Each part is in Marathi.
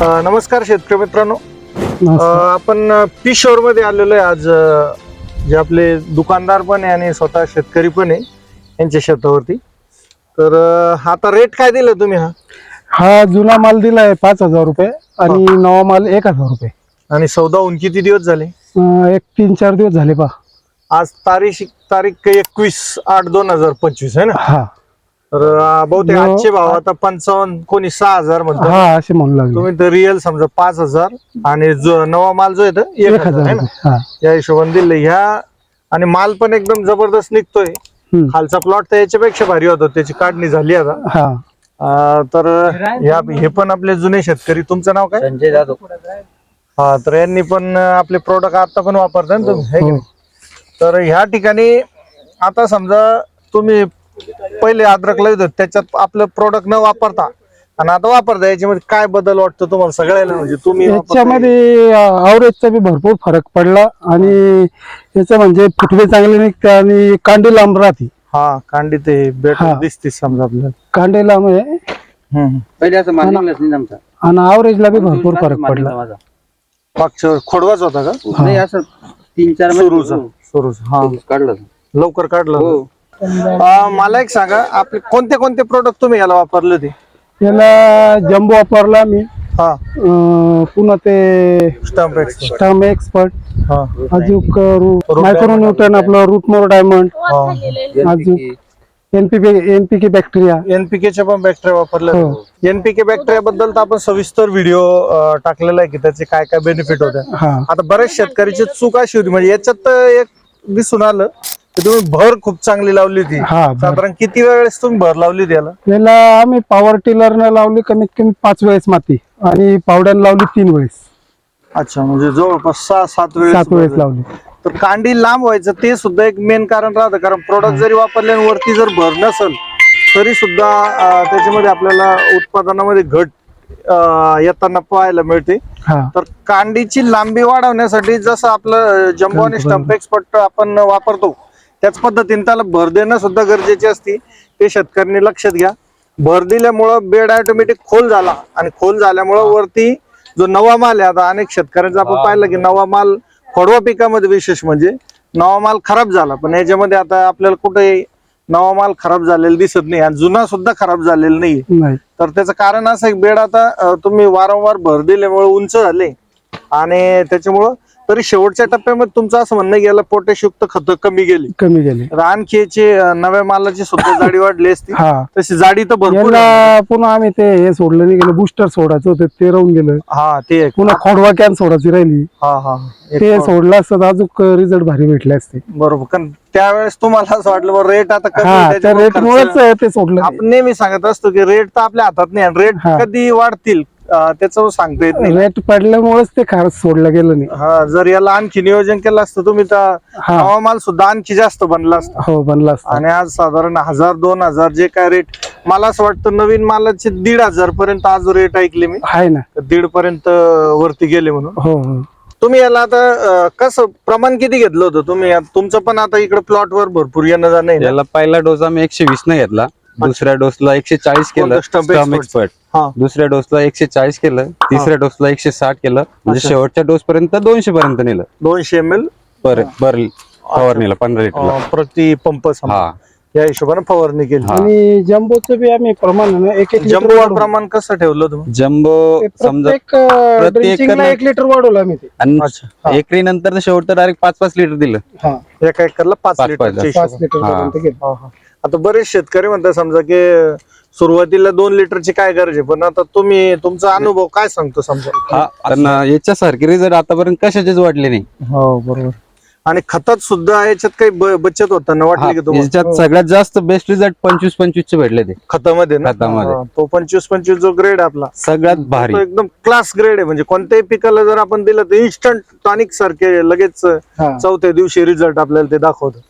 अ, नमस्कार शेतकरी मित्रांनो. अ. आपण पिशोरमध्ये आलेलो आहे आज अ, जे आपले दुकानदार पण आहे आणि स्वतः शेतकरी पण आहे यांच्या शेतावरती. तर अ, आता रेट काय दिलं तुम्ही हा? हा जुना माल दिलाय पाच हजार रुपये आणि नवा माल एक हजार रुपये. आणि सौदा होऊन किती दिवस झाले? अं, एक तीन चार दिवस झाले पा आज तारीख तारीख एकवीस आठ दोन हजार पंचवीस आहे ना? हा. तर अ, बहुतेक हो. आजचे भाव आता पंचावन्न कोणी सहा हजार म्हणतो हा असे म्हणू लागले. तुम्ही तर रिअल समजा पाच हजार आणि जो नवा माल जो आहे तो एक हजार आहे ना? रुपये हा. या हिशोबाने दिलं. ह्या आणि माल पण एकदम जबरदस्त निघतोय. हम्म. खालचा प्लॉट तर याच्यापेक्षा भारी होता त्याची काढणी झाली आता. हा. अं, तर या हे पण आपले जुने शेतकरी. तुमचं नाव काय? संजय जाधव. हा तर यांनी पण आपले प्रोडक्ट आता पण वापरताय ना तुम्ही है की हो. नाही? तर ह्या ठिकाणी आता समजा तुम्ही पहिले अद्रक लावत होते, त्याच्यात आपलं प्रोडक्ट न वापरता. आणि आता वापरता याच्यामध्ये काय बदल वाटतो तुम्हाला सगळ्याला? म्हणजे तुम्ही. याच्यामध्ये आवरेजचा बी भरपूर फरक पडला. आणि याचं म्हणजे फुटवे चांगले निघते आणि कांडी लांब राहते. हा कांडी ते बेट हा. दिसते समजा आपल्याला. कांडी लांब आहे. हम्म. पहिले असं मानलेलंच नाही आमचा. आणि आवरेजला बी भरपूर फरक पडला. माझा. मागच्या खोडवाच होता का? नाही असं तीन चार सुरूचा हो, सुरूचा हा. काढलं. लवकर काढलं हो. अं, मला एक सांगा आपले कोणते कोणते प्रोडक्ट तुम्ही याला वापरले होते? याला जम्बो वापरला मी. हा. अं, पुन्हा ते स्टम्प एक्स स्टम एक्सपर्ट हा. अजून मायक्रो न्यूटन आपलं रूटमोर डायमंड अजून एनपीके एनपीके बॅक्टेरिया एनपीकेच्या पण बॅक्टेरिया वापरल्या हो. एनपीके बॅक्टेरिया बद्दल तर आपण सविस्तर व्हिडिओ टाकलेला आहे की त्याचे काय काय बेनिफिट होते हा. आता बऱ्याच शेतकऱ्याची चूक अशी होती. म्हणजे याच्यात तर एक दिसून आलं तुम्ही भर खूप चांगली लावली होती. हा. साधारण किती वेळेस तुम्ही भर लावली होती याला? याला आम्ही पॉवर टिलरनं लावली कमीत कमी पाच वेळेस माती. आणि पावड्यानं लावली तीन वेळेस. अच्छा म्हणजे जवळपास सहा सात वेळेस सात वेळेस लावली. तर कांडी लांब व्हायचं ते सुद्धा एक मेन कारण राहतं. कारण प्रोडक्ट जरी वापरले आणि वरती जर भर नसल तरी सुद्धा अं, त्याच्यामध्ये आपल्याला उत्पादनामध्ये घट अं, येताना पाहायला मिळते. हा. तर कांडीची लांबी वाढवण्यासाठी जसं आपलं जम्बो आणि स्टम्प एक्सपर्ट आपण वापरतो त्याच पद्धतीने त्याला भर देणं सुद्धा गरजेचे असते. ते शेतकऱ्यांनी लक्षात घ्या. भर दिल्यामुळं बेड ऑटोमॅटिक खोल झाला. आणि खोल झाल्यामुळं वरती जो नवा माल आहे आता अनेक शेतकऱ्यांचा आपण पाहिलं की नवा माल खोडवा पिकामध्ये विशेष म्हणजे नवा माल खराब झाला. पण याच्यामध्ये आता आपल्याला कुठे नवा माल खराब झालेला दिसत नाही आणि जुना सुद्धा खराब झालेला नाही. तर त्याचं कारण असं आहे की बेड आता तुम्ही वारंवार भर दिल्यामुळे उंच झाले. आणि त्याच्यामुळं तरी शेवटच्या टप्प्यामध्ये तुमचं असं म्हणणं गेलं पोटॅशयुक्त खतं कमी गेली. कमी गेले. अं, नव्या मालाची सुद्धा जाडी वाढली असती. हा. तशी जाडी तर भरपूर आहे. पुन्हा आम्ही ते हे सोडलं नाही गेलं बुस्टर सोडायचं होतं ते राहून गेलं. हा ते एक. पुन्हा खोडवा कॅन सोडायची राहिली. हा हा एक ते सोडलं असतं तर अजून रिझल्ट भारी भेटले असते. बरोबर कारण त्यावेळेस तुम्हाला असं वाटलं रेट आता कमी आहे, हा त्या त्याच्यामुळे रेट खर्च- मुळेच ते सोडलं आपण नेहमी सांगत असतो की रेट तर आपल्या हातात नाही रेट हा. कधी वाढतील? त्याचं सांगता येत नाही. रेट पडल्यामुळेच ते खरंच सोडलं गेलं नाही. हा जर याला आणखी नियोजन केलं असतं तुम्ही तर हा. हवामान सुद्धा आणखी जास्त बनला असता. हो बनला असता. आणि आज साधारण हजार दोन हजार जे काय रेट मला असं वाटतं नवीन मालाचे दीड हजार पर्यंत आज रेट ऐकले मी. आहे ना. दीड पर्यंत वरती गेले म्हणून. हो हो. तुम्ही याला आता अं, कसं प्रमाण किती घेतलं होतं? तुम्ही तुमचं पण आता इकडे प्लॉट वर भरपूर येणं जाणं आहे ना? याला पहिला डोस आम्ही एकशे वीस न घेतला. दुसऱ्या डोसला एकशे चाळीस केलं expert. हा. दुसऱ्या डोसला एकशे चाळीस केलं तिसऱ्या डोसला एकशे साठ केलं म्हणजे. शेवटच्या डोस पर्यंत दोनशे पर्यंत नेलं. दोनशे एम एल बर बर फवारणीला पंधरा लिटरला प्रति पंप. हा. या हिशोबाने फवारणी केली हा. आणि जम्बोचं बी आम्ही प्रमाण एक एक लिटर वाढवलं. प्रमाण कसं ठेवलं तुम्ही? जम्बो ते समजा प्रत्येक एक लिटर वाढवलं आम्ही ते. एकरी नंतर शेवट डायरेक्ट पाच पाच लिटर दिलं. हा. एका एकरला पाच पाच- लिटरच्या पाच. लिटर हा. हा, हा. आता बरेच शेतकरी म्हणतात समजा की सुरुवातीला दोन लिटरची काय गरज आहे? पण आता तुम्ही तुमचा अनुभव काय सांगतो समजा? हा, पण याच्यासारखे रिझल्ट आतापर्यंत कशाचेच वाटले नाही. हो बरोबर. आणि खतात सुद्धा याच्यात काही ब- बचत होताना हा, वाटली की तुम्हाला? याच्यात सगळ्यात जास्त बेस्ट रिझल्ट पंचवीस पंचवीस चे भेटले ते. खतामध्ये ना? खतामध्ये. हा, तो पंचवीस पंचवीस जो ग्रेड आपला. सगळ्यात भारी. तो एकदम क्लास ग्रेड आहे म्हणजे कोणत्याही पिकाला जर आपण दिलं तर इन्स्टंट टॉनिक सारखे लगेच हा. चौथ्या दिवशी रिझल्ट आपल्याला ते दाखवतं.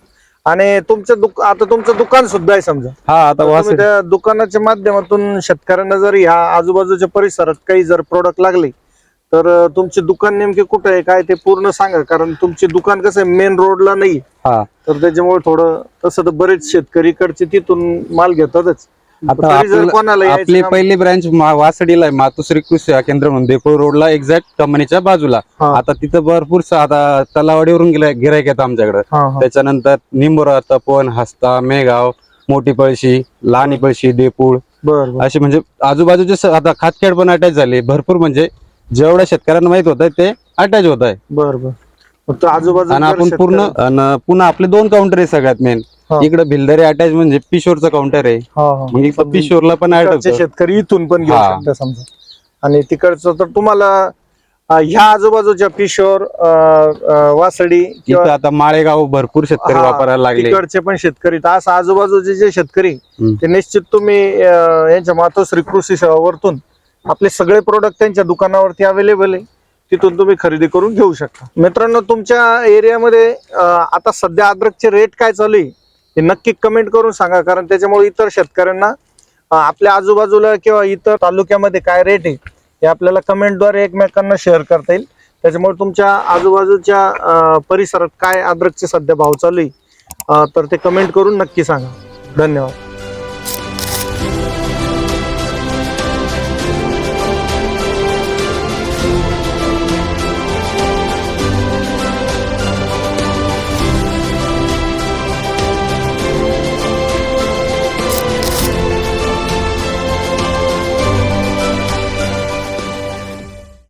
आणि तुमचं दुक आता तुमचं दुकान सुद्धा आहे समजा. हा आता तर तुम्ही वास त्या दुकानाच्या माध्यमातून शेतकऱ्यांना जर ह्या आजूबाजूच्या परिसरात काही जर प्रोडक्ट लागले तर अं, तुमचे दुकान नेमके कुठे आहे काय ते पूर्ण सांगा. कारण तुमचे दुकान कसं आहे मेन रोडला नाही हा. तर त्याच्यामुळे थोडं तसं तर बरेच शेतकरी कडचे तिथून माल घेतातच. आता तरी जर आपलं- कोणाला यायचं आपली काम- पहिली ब्रांच वासडीला आहे मातुश्री कृषी केंद्र म्हणून देपूळ रोडला एक्झॅक्ट कंपनीच्या बाजूला. हा. आता तिथं भरपूर स- आता तलावाडीवरून गिरायक येतात आमच्याकडे. हा, हा. त्याच्यानंतर निंबोरा तपोन हस्ता मेगाव मोठी पळशी लहानी पळशी देपूळ बर बर. असे म्हणजे आजूबाजूचे स- आता खातखेड पण अटॅच झाले. भरपूर म्हणजे जेवढ्या शेतकऱ्यांना माहीत होत ते अटॅच होत आहे बर बर. फक्त आजूबाजू आणि आपण पूर्ण पुन्हा आपले दोन काउंटर आहे सगळ्यात मेन. इकडे भिलदरी अटॅच म्हणजे पिशोरचं काउंटर आहे. मग पिशोरला पण शेतकरी इथून पण घेऊ हा. शकता समजा. आणि तिकडचं तर तुम्हाला अं, ह्या आजूबाजूच्या पिशोर अं, अं, वासडी किंवा इथं आता माळेगाव भरपूर शेतकरी हा, वापरायला लागले. तिकडचे पण शेतकरी तर असं आजूबाजूचे जे शेतकरी हम्म. ते निश्चित तुम्ही अं, यांच्या मातोश्री कृषी सेवावरतून आपले सगळे प्रोडक्ट त्यांच्या दुकानावरती अवेलेबल आहे. तिथून तुम्ही खरेदी करून घेऊ शकता. मित्रांनो तुमच्या एरियामध्ये आता सध्या अद्रकचे रेट काय चालू आहे? हे नक्की कमेंट करून सांगा कारण त्याच्यामुळे इतर शेतकऱ्यांना आपल्या आजूबाजूला किंवा इतर तालुक्यामध्ये काय रेट आहे हे आपल्याला कमेंटद्वारे एकमेकांना शेअर करता येईल. त्याच्यामुळे तुमच्या आजूबाजूच्या परिसरात काय अद्रकचे सध्या भाव चालू आहे तर ते कमेंट करून नक्की सांगा. धन्यवाद.